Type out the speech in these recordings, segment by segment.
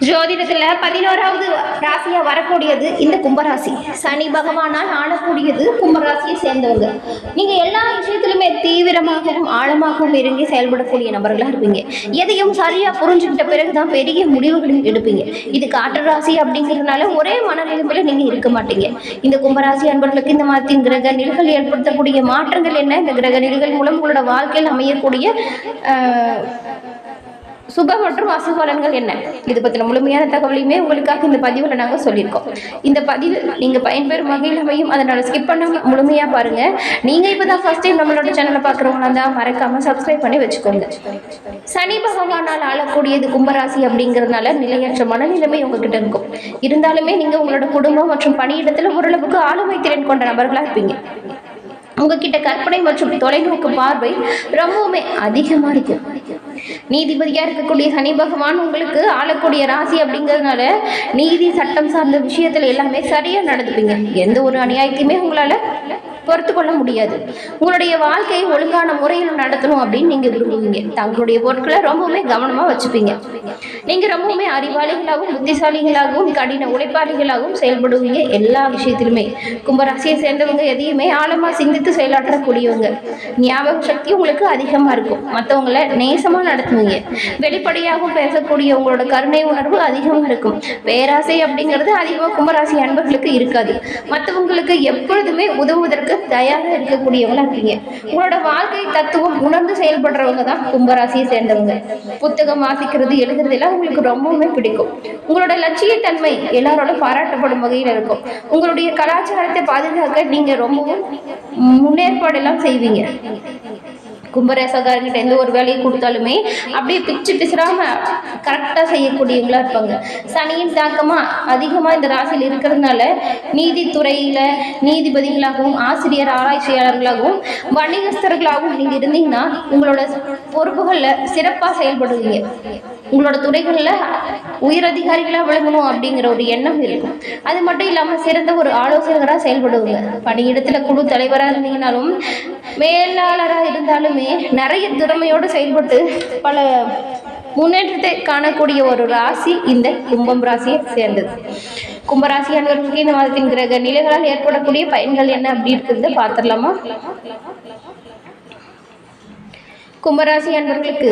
ஜோதிடத்துல பதினோராவது ராசியா வரக்கூடியது இந்த கும்பராசி. சனி பகவானால் ஆளக்கூடியது கும்பராசியை சேர்ந்தவங்க. நீங்க எல்லா விஷயத்திலுமே தீவிரமாகவும் ஆழமாகவும் இறங்கி செயல்படக்கூடிய நபர்களா இருப்பீங்க. எதையும் சரியா புரிஞ்சுக்கிட்ட பிறகுதான் பெரிய முடிவுகளும் எடுப்பீங்க. இது காற்று ராசி அப்படிங்கிறதுனால ஒரே மனநிலைமையில நீங்க இருக்க மாட்டீங்க. இந்த கும்பராசி அன்பர்களுக்கு இந்த மாதத்தின் கிரக நிலைகள் ஏற்படுத்தக்கூடிய மாற்றங்கள் என்ன? இந்த கிரக நிலைகள் மூலம் உங்களோட வாழ்க்கையில் அமையக்கூடிய ஆஹ், சுப மற்றும் அசுபலன்கள் என்ன? இது பற்றின முழுமையான தகவலையுமே உங்களுக்காக இந்த பதிவில் நாங்கள் சொல்லியிருக்கோம். இந்த பதிவு நீங்கள் பயன்பெறும் வகையில் அமையும். அதனால் ஸ்கிப் பண்ணாமல் முழுமையாக பாருங்கள் நீங்கள் இப்போ தான் ஃபஸ்ட் டைம் நம்மளோட சேனலை பார்க்குறவங்களா தான் மறக்காமல் சப்ஸ்கிரைப் பண்ணி வச்சுக்கோங்க. சனி பகவானால் ஆளக்கூடியது கும்பராசி அப்படிங்கிறதுனால நிலையற்ற மனநிலைமை உங்ககிட்ட இருக்கும். இருந்தாலுமே நீங்கள் உங்களோட குடும்பம் மற்றும் பணியிடத்தில் ஓரளவுக்கு ஆளுமை திறன் கொண்ட நபர்களாக இருப்பீங்க. உங்ககிட்ட கற்பனை மற்றும் தொலைநோக்கு பார்வை ரொம்பவுமே அதிகமாக இருக்கும் நீதிபதியாக இருக்கக்கூடிய சனி பகவான் உங்களுக்கு ஆளக்கூடிய ராசி அப்படிங்கிறதுனால நீதி சட்டம் சார்ந்த விஷயத்தில் எல்லாமே சரியாக நடந்துப்பீங்க. எந்த ஒரு அநியாயத்தையுமே உங்களால் பொறுத்து கொள்ள முடியாது. உங்களுடைய வாழ்க்கையை ஒழுங்கான முறையில் நடத்தணும் அப்படின்னு நீங்கள் விரும்புவீங்க. தங்களுடைய பொருட்களை ரொம்பவுமே கவனமாக வச்சுப்பீங்க. நீங்கள் ரொம்பவுமே அறிவாளிகளாகவும் புத்திசாலிகளாகவும் கடின உழைப்பாளிகளாகவும் செயல்படுவீங்க எல்லா விஷயத்திலுமே. கும்பராசியை சேர்ந்தவங்க எதையுமே ஆழமாக சிந்தித்து செயலாற்றக்கூடியவங்க. ஞாபக சக்தி உங்களுக்கு அதிகமாக இருக்கும். மற்றவங்கள நேசமாக நடத்துவீங்க. வெளிப்படையாகவும் பேசக்கூடிய உங்களோட கருணை உணர்வு அதிகமாக இருக்கும். பேராசை அப்படிங்கிறது அதிகமாக கும்பராசி அன்பர்களுக்கு இருக்காது. மற்றவங்களுக்கு எப்பொழுதுமே உதவுவதற்கு தயாராக இருக்கக்கூடியவங்களா இருக்கீங்க. உங்களோட வாழ்க்கை தத்துவம் உணர்ந்து செயல்படுறவங்க தான் கும்பராசியை சேர்ந்தவங்க. புத்தகம் வாசிக்கிறது எழுதுறது எல்லாம் உங்களுக்கு ரொம்பவுமே பிடிக்கும். உங்களோட லட்சியத்தன்மை எல்லாரோட பாராட்டப்படும் வகையில் இருக்கும். உங்களுடைய கலாச்சாரத்தை பாதுகாக்க நீங்க ரொம்பவும் முன்னேற்பாடெல்லாம் செய்வீங்க. கும்பரேசக்காரங்கிட்ட எந்த ஒரு வேலையை கொடுத்தாலுமே அப்படியே பிச்சு பிசுறாம கரெக்டாக செய்யக்கூடியவங்களா இருப்பாங்க. சனியின் தாக்கமாக அதிகமாக இந்த ராசியில் இருக்கிறதுனால நீதித்துறையில் நீதிபதிகளாகவும் ஆசிரியர் ஆராய்ச்சியாளர்களாகவும் வணிகஸ்தர்களாகவும் நீங்கள் இருந்தீங்கன்னா உங்களோட பொறுப்புகளில் சிறப்பாக செயல்படுவீங்க. உங்களோட துறைகளில் உயரதிகாரிகளாக விளங்கணும் அப்படிங்கிற ஒரு எண்ணம் இருக்கும். அது மட்டும் இல்லாமல் சிறந்த ஒரு ஆலோசகராக செயல்படுவாங்க. பணியிடத்தில் குழு தலைவராக இருந்தீங்கனாலும் மேலாளராக இருந்தாலுமே நிறைய திறமையோடு செயல்பட்டு பல முன்னேற்றத்தை காணக்கூடிய ஒரு ராசி இந்த கும்பம் ராசியை சேர்ந்தது. கும்பராசி அன்பர்களுக்கு இந்த மாதத்தின் கிரக நிலைகளால் ஏற்படக்கூடிய பயன்கள் என்ன அப்படி இருக்கிறத பார்த்துடலாமா? கும்பராசி அன்பர்களுக்கு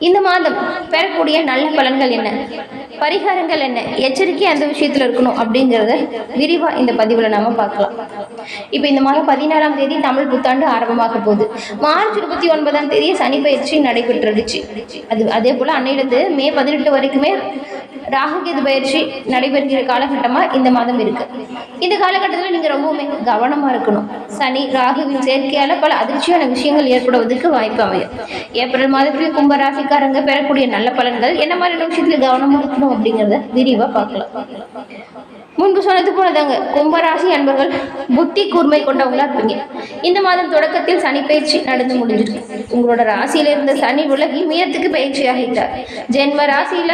இந்த மாதம் பெறக்கூடிய நல்ல பலன்கள் என்ன? பரிகாரங்கள் என்ன? எச்சரிக்கை அந்த விஷயத்தில் இருக்கணும் அப்படிங்கிறத விரிவாக இந்த பதிவில் நாம் பார்க்கலாம். இப்போ இந்த மாதம் பதினாறாம் தேதி தமிழ் புத்தாண்டு ஆரம்பமாக போகுது. மார்ச் இருபத்தி ஒன்பதாம் தேதி சனி பயிற்சி நடைபெற்றுடுச்சு அது அதே போல் அன்னையிலிருந்து மே பதினெட்டு வரைக்குமே ராகுகேது பயிற்சி நடைபெறுகிற காலகட்டமாக இந்த மாதம் இருக்கு. இந்த காலகட்டத்தில் நீங்கள் ரொம்பவுமே கவனமாக இருக்கணும். சனி ராகுவின் சேர்க்கையால் பல அதிர்ச்சியான விஷயங்கள் ஏற்படுவதற்கு வாய்ப்பு அமையும். ஏப்ரல் மாதத்தில் கும்ப ராசிக்காரங்க பெறக்கூடிய நல்ல பலன்கள் என்ன மாதிரியான விஷயத்தில் கவனமாக இருக்கணும் அப்படிங்கிறத விரிவாக பார்க்கலாம். முன்பு சொன்னது போலதாங்க கும்பராசி அன்பர்கள் புத்தி கூர்மை கொண்டவங்களா இருப்பீங்க. இந்த மாதம் தொடக்கத்தில் சனி பயிற்சி நடந்து முடிஞ்சிருக்கு. உங்களோட ராசியில இருந்த சனி உலகி மீனத்துக்கு பயிற்சி ஆகிட்டார். ஜென்ம ராசியில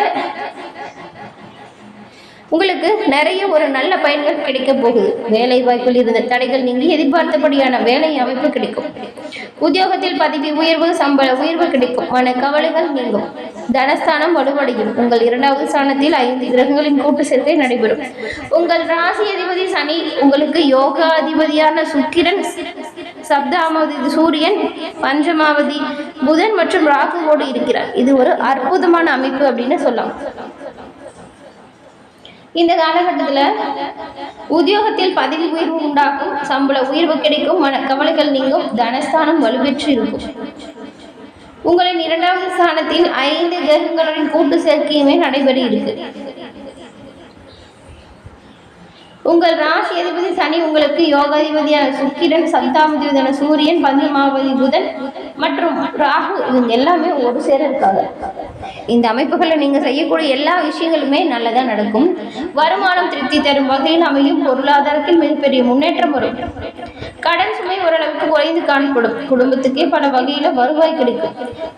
உங்களுக்கு நிறைய ஒரு நல்ல பயன்கள் கிடைக்க போகுது. வேலை வாய்ப்பில் இருந்த தடைகள் நீங்கி எதிர்பார்த்தபடியான வேலை அமைப்பு கிடைக்கும். உத்தியோகத்தில் பதவி உயர்வு சம்பள உயர்வு கிடைக்கும். மன கவலைகள் நீங்கும். தனஸ்தானம் வலுவடையும். உங்கள் இரண்டாவது ஸ்தானத்தில் ஐந்து கிரகங்களின் கூட்டு சேர்க்கை நடைபெறும். உங்கள் ராசி அதிபதி சனி உங்களுக்கு யோகாதிபதியான சுக்கிரன் சப்தாமாவது சூரியன் பஞ்சமாவதி புதன் மற்றும் ராகுவோடு இருக்கிறார். இது ஒரு அற்புதமான அமைப்பு அப்படின்னு சொல்லலாம். இந்த காலகட்டத்தில் உத்தியோகத்தில் பதவி உயர்வு உண்டாகும் சம்பள உயர்வு கிடைக்கும் மன கவலைகள் நீங்கும் தனஸ்தானம் வலுப்பெற்று இருக்கும். உங்களின் இரண்டாவது ஸ்தானத்தில் ஐந்து கிரகங்களின் கூட்டு சேர்க்கையுமே நடைபெற இருக்கு. உங்கள் ராசி அதிபதி சனி உங்களுக்கு யோகாதிபதியான சுக்கிரன் சப்தாமதிபதியான சூரியன் பஞ்சமாவதி புதன் மற்றும் ராகு இவங்க எல்லாமே ஒரு சேர இருக்காங்க. இந்த அமைப்புகளை நீங்கள் செய்யக்கூடிய எல்லா விஷயங்களுமே நல்லதாக நடக்கும். வருமானம் திருப்தி தரும் வகையில் அமையும் பொருளாதாரத்தில் மிகப்பெரிய முன்னேற்றம் வரும். கடன் சுமை ஓரளவுக்கு குறைந்து காணப்படும். குடும்பத்துக்கே பல வகையில் வருவாய் கிடைக்கும்.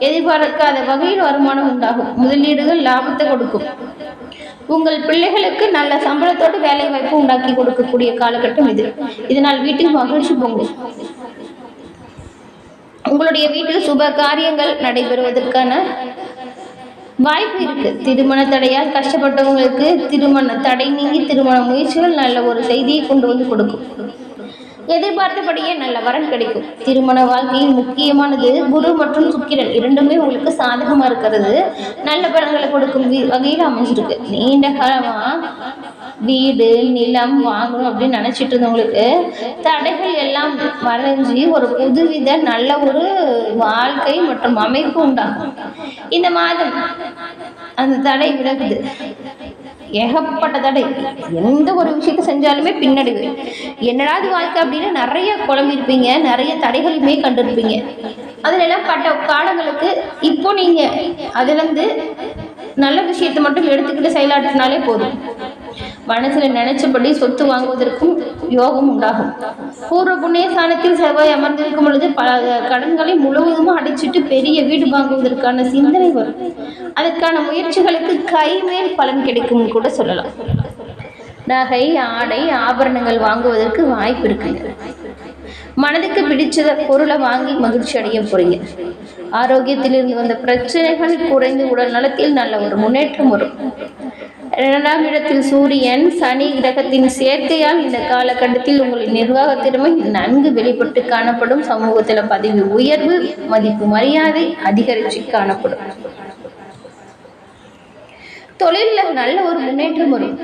எதிர்பார்க்காத வகையில் வருமானம் உண்டாகும். முதலீடுகள் லாபத்தை கொடுக்கும். உங்கள் பிள்ளைகளுக்கு நல்ல சம்பளத்தோடு வேலை வாய்ப்பு உண்டாக்கி கொடுக்கக்கூடிய காலகட்டம் இது. இதனால் வீட்டில் மகிழ்ச்சி பொங்கும். உங்களுடைய வீட்டில் சுப காரியங்கள் நடைபெறுவதற்கான வாய்ப்பு இருக்கு. திருமண தடையால் கஷ்டப்பட்டவங்களுக்கு திருமண தடை நீங்கி திருமண முயற்சிகள் நல்ல ஒரு செய்தியை கொண்டு வந்து கொடுக்கும். எதிர்பார்த்தபடியே நல்ல வரன் கிடைக்கும். திருமண வாழ்க்கையில் முக்கியமானது குரு மற்றும் சுக்கிரன் இரண்டுமே உங்களுக்கு சாதகமாக இருக்கிறது. நல்ல பலன்களை கொடுக்கும் வகையில் அமைஞ்சிருக்கு. நீண்ட காலமாக வீடு நிலம் வாங்கணும் அப்படின்னு நினச்சிட்டு இருந்தவங்களுக்கு தடைகள் எல்லாம் மறைஞ்சி ஒரு புதுவித நல்ல ஒரு வாழ்க்கை மற்றும் அமைப்பு உண்டாகும். இந்த மாதம் அந்த தடை விலகுது. ஏகப்பட்ட தடை. எந்த ஒரு விஷயத்தை செஞ்சாலுமே பின்னடைவு. என்னடாது வாழ்க்கை அப்படின்னு நிறைய குழம்பிருப்பீங்க நிறைய தடைகளுமே கண்டிருப்பீங்க. அதுலலாம் பட்ட காலங்களுக்கு இப்போ நீங்கள் அதுலேருந்து நல்ல விஷயத்தை மட்டும் எடுத்துக்கிட்டு செயலாற்றினாலே போதும். மனசுல நினைச்சபடி சொத்து வாங்குவதற்கும் யோகம் உண்டாகும். பூர்வ புண்ணிய ஸ்தானத்தில் செவ்வாய் அமர்ந்திருக்கும் பொழுது பல கடன்களை முழுவதும் அடிச்சிட்டு பெரிய வீடு வாங்குவதற்கான சிந்தனை வரும். அதற்கான முயற்சிகளுக்கு கைமேல் பலன் கிடைக்கும் கூட சொல்லலாம். நகை ஆடை ஆபரணங்கள் வாங்குவதற்கு வாய்ப்பு இருக்குங்க. மனதுக்கு பிடிச்ச பொருளை வாங்கி மகிழ்ச்சி அடைய போறீங்க. ஆரோக்கியத்திலிருந்து வந்த பிரச்சனைகள் குறைந்து உடல் நலத்தில் நல்ல ஒரு முன்னேற்றம் வரும். இரண்டாம் இடத்தில் சூரியன் சனி கிரகத்தின் சேர்க்கையால் இந்த காலகட்டத்தில் உங்களின் நிர்வாக திறமை நன்கு வெளிப்பட்டு காணப்படும் சமூகத்தில் பதவி உயர்வு மதிப்பு மரியாதை அதிகரித்து காணப்படும். தொழிலில் நல்ல ஒரு முன்னேற்றம் வரும்.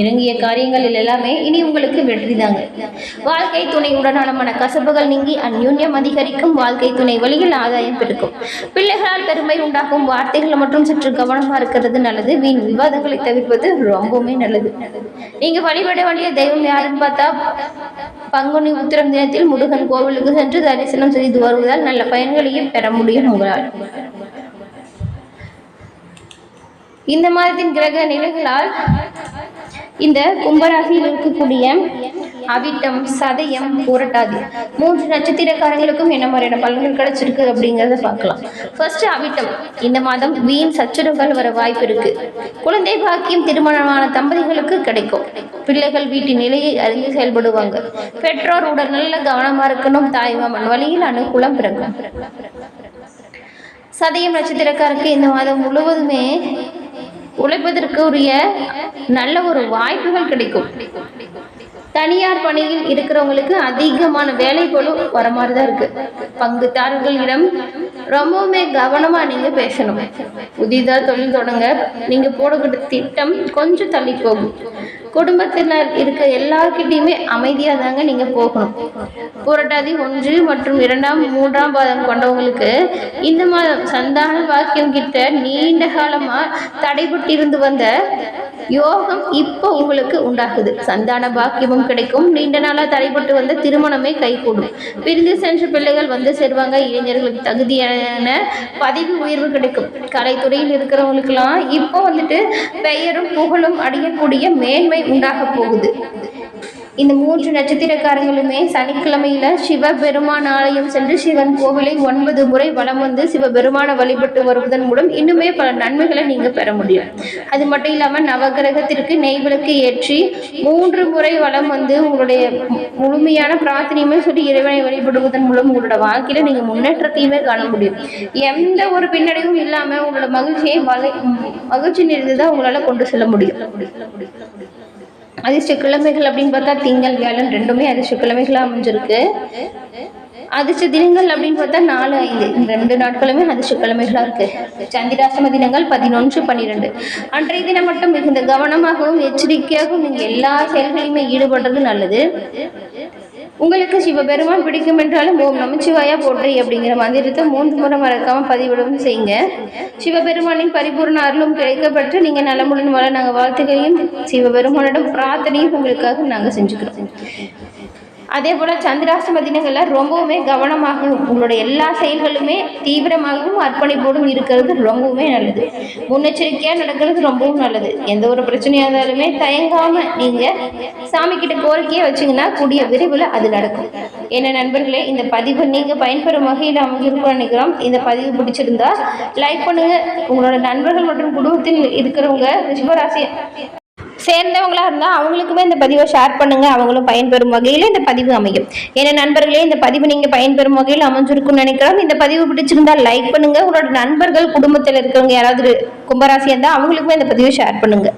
இறங்கிய காரியங்களில் எல்லாமே இனி உங்களுக்கு வெற்றி தாங்க வாழ்க்கை துணையுடனான மன கசப்புகள் நீங்கி அந்யூன்யம் அதிகரிக்கும். வாழ்க்கை துணை வழியில் ஆதாயம் பெருக்கும் பிள்ளைகளால் பெருமை உண்டாகும். வார்த்தைகள் மற்றும் சற்று கவனமாக இருக்கிறது நல்லது. வீண் விவாதங்களை தவிர்ப்பது ரொம்பவுமே நல்லது. நீங்கள் வழிபட வேண்டிய தெய்வம் யாருன்னு பார்த்தா பங்குனி உத்திரம் தினத்தில் முருகன் கோவிலுக்கு சென்று தரிசனம் செய்து வருவதால் நல்ல பயன்களையும் பெற முடியும் உங்களால். இந்த மாதத்தின் கிரக நிலைகளால் இந்த கும்பராசியில் இருக்கக்கூடிய அவிட்டம் சதயம் புரட்டாதி. மூன்று நட்சத்திரக்காரங்களுக்கும் என்ன மாதிரியான பலன்கள் கிடைச்சிருக்கு அப்படிங்கிறத பார்க்கலாம். ஃபர்ஸ்ட் அவிட்டம். இந்த மாதம் வீண் சச்சுரங்கள் வர வாய்ப்பு இருக்கு. குழந்தை பாக்கியம் திருமணமான தம்பதிகளுக்கு கிடைக்கும். பிள்ளைகள் வீட்டின் நிலையை அறிந்து செயல்படுவாங்க. பெற்றோர் உடல் நல்ல கவனமா இருக்கணும். தாய்மாமன் வழியில் அனுகூலம் பிறக்கும். சதயம் நட்சத்திரக்காரருக்கு இந்த மாதம் முழுவதுமே உழைப்பதற்கு உரிய நல்ல ஒரு வாய்ப்புகள் கிடைக்கும். தனியார் பணியில் இருக்கிறவங்களுக்கு அதிகமான வேலை போல வர மாதிரி தான் இருக்கு. பங்குதாரர்களிடம் ரொம்பவுமே கவனமா நீங்க பேசணும். புதிதாக தொழில் தொடங்க நீங்க போடக்கூடிய திட்டம் கொஞ்சம் தள்ளி போகும். குடும்பத்தினர் இருக்க எல்லார்கிட்டயுமே அமைதியா தாங்க நீங்க போகணும். புரட்டாதி ஒன்று மற்றும் இரண்டாம் மூன்றாம் பாதம் கொண்டவங்களுக்கு இந்த மாதம் சந்தான வாக்கியம் கிட்ட நீண்ட காலமா தடைபட்டிருந்து வந்த யோகம் இப்போ உங்களுக்கு உண்டாகுது. சந்தான பாக்கியமும் கிடைக்கும். நீண்ட நாளாக தடைபட்டு வந்த திருமணமே கைகூடும். பிரிந்து சென்ற பிள்ளைகள் வந்து சேருவாங்க. இளைஞர்களுக்கு தகுதியான பதவி உயர்வு கிடைக்கும். கலைத்துறையில் இருக்கிறவங்களுக்கெல்லாம் இப்போ வந்துட்டு பெயரும் புகழும் அடையக்கூடிய மேன்மை உண்டாக போகுது. இந்த மூன்று நட்சத்திரக்காரங்களுமே சனிக்கிழமையில சிவபெருமான் ஆலயம் சென்று சிவன் கோவிலை ஒன்பது முறை வலம் வந்து சிவபெருமானை வழிபட்டு வருவதன் மூலம் இன்னுமே பல நன்மைகளை நீங்க பெற முடியும். அது மட்டும் இல்லாம நவகிரகத்திற்கு நெய் விளக்கு ஏற்றி மூன்று முறை வலம் வந்து உங்களுடைய முழுமையான பிரார்த்தனையுமே சொல்லி இறைவனை வழிபடுவதன் மூலம் உங்களோட வாழ்க்கையில நீங்க முன்னேற்றத்தையுமே காண முடியும். எந்த ஒரு பின்னடைவும் இல்லாம உங்களோட மகிழ்ச்சியை மகிழ்ச்சி நிறைந்து தான் உங்களால கொண்டு செல்ல முடியும். அதிர்ஷ்டக்கிழமைகள் அப்படின்னு பார்த்தா திங்கள் வியாழன் ரெண்டுமே அதிர்ஷ்டக்கிழமைகளாக அமைஞ்சிருக்கு. அதிர்ஷ்ட தினங்கள் அப்படின்னு பார்த்தா நாலு ஐந்து. இந்த ரெண்டு நாட்களுமே அதிர்ஷ்டக்கிழமைகளாக இருக்குது சந்திராசிரம சந்திராசம தினங்கள் பதினொன்று பன்னிரெண்டு. அன்றைய தினம் மட்டும் மிகுந்த கவனமாகவும் எச்சரிக்கையாகவும் நீங்கள் எல்லா செயல்களையுமே ஈடுபடுறது நல்லது. உங்களுக்கு சிவபெருமான் பிடிக்கும் என்றாலும் ஓம் நமச்சிவாயா போற்றி அப்படிங்கிற மந்திரத்தை மூன்று முறை மறக்காம பதிவிடவும் செய்யுங்க. சிவபெருமானின் பரிபூர்ண அருளும் கிடைக்கப்பட்டு நீங்கள் நலமுடன் வாழ நாங்கள் வாழ்த்துக்களையும் சிவபெருமானிடம் பிரார்த்தனையும் உங்களுக்காக நாங்கள் செஞ்சுக்கிறோம். அதே போல் சந்திராசிரம தினங்களில் ரொம்பவுமே கவனமாக உங்களுடைய எல்லா செயல்களுமே தீவிரமாகவும் அர்ப்பணிப்போடும் இருக்கிறது ரொம்பவுமே நல்லது. முன்னெச்சரிக்கையாக நடக்கிறது ரொம்பவும் நல்லது. எந்த ஒரு பிரச்சனையாக இருந்தாலுமே தயங்காமல் நீங்கள் சாமிக்கிட்ட கோரிக்கையை வச்சிங்கன்னா கூடிய விரைவில் அது நடக்கும். என்ன நண்பர்களே இந்த பதிவு நீங்கள் பயன்பெறும் வகையில் அமைஞ்சிருக்கும்னு நினைக்கிறோம். இந்த பதிவு பிடிச்சிருந்தா லைக் பண்ணுங்கள் உங்களோட நண்பர்கள் மற்றும் குடும்பத்தில் இருக்கிறவங்க ரிஷபராசி சேர்ந்தவங்களா இருந்தால் அவங்களுக்குமே இந்த பதிவை ஷேர் பண்ணுங்க. அவங்களும் பயன்பெறும் வகையில் இந்த பதிவு அமையும். ஏன்னா நண்பர்களே இந்த பதிவு நீங்கள் பயன்பெறும் வகையில் அமைஞ்சிருக்கும்னு நினைக்கிறோம் இந்த பதிவு பிடிச்சிருந்தா லைக் பண்ணுங்க. உங்களோட நண்பர்கள் குடும்பத்தில் இருக்கிறவங்க யாராவது கும்பராசியாக இருந்தால் அவங்களுக்குமே இந்த பதிவை ஷேர் பண்ணுங்க.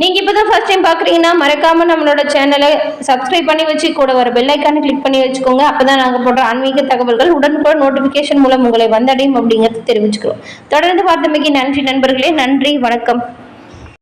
நீங்க இப்பதான் ஃபர்ஸ்ட் டைம் பாக்குறீங்கன்னா மறக்காம நம்மளோட சேனலை சப்ஸ்கிரைப் பண்ணி வச்சு கூட வர பெல்லைக்கானு கிளிக் பண்ணி வச்சுக்கோங்க. அப்பதான் நாங்க போடுற ஆன்மீக தகவல்கள் உடனுக்குடன் நோட்டிபிகேஷன் மூலம் உங்களை வந்தடையும் அப்படிங்கிறது தெரிவிச்சுக்கிறோம். தொடர்ந்து பார்த்தமைக்கு நன்றி நண்பர்களே. நன்றி. வணக்கம்.